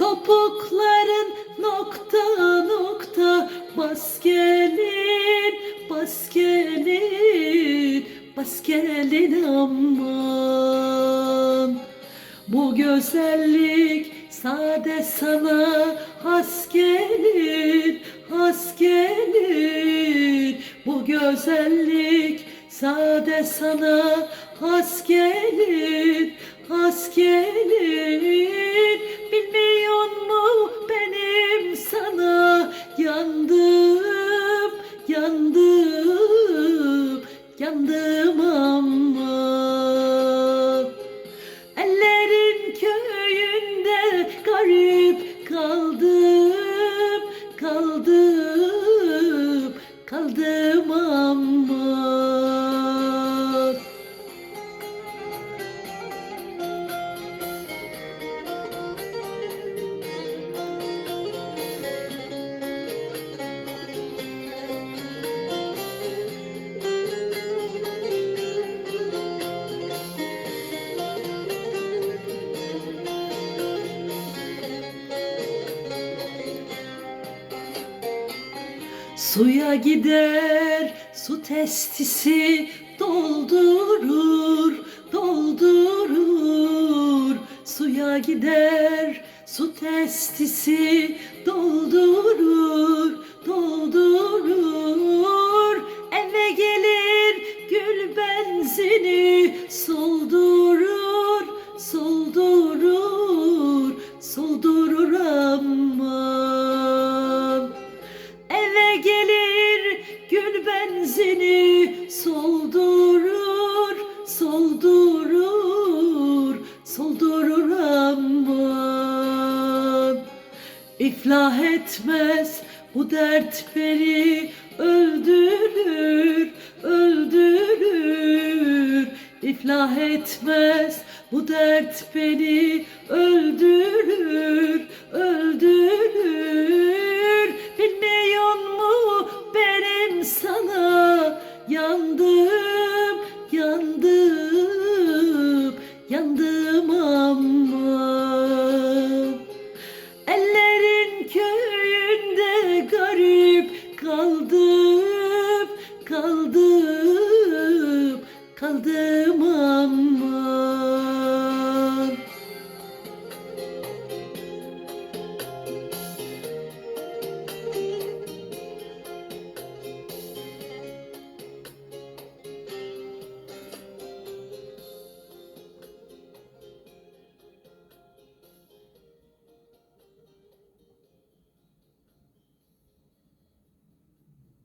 Topukların nokta nokta bas gelin, bas gelin, bas gelin aman. Bu güzellik sade sana has gelin, has gelin. Bu güzellik sade sana has gelin, has gelin. Bilmiyor mu benim sana yandım, yandım, yandım ama. Ellerin köyünde garip kaldım, kaldım, kaldım ama. Suya gider su testisi doldurur doldurur. Suya gider su testisi doldurur doldurur. Eve gelir gül benzini soldurur soldurur soldurur İflah etmez bu dert beni öldürür, öldürür. İflah etmez bu dert beni öldürür, öldürür. Kaldım, kaldım, kaldım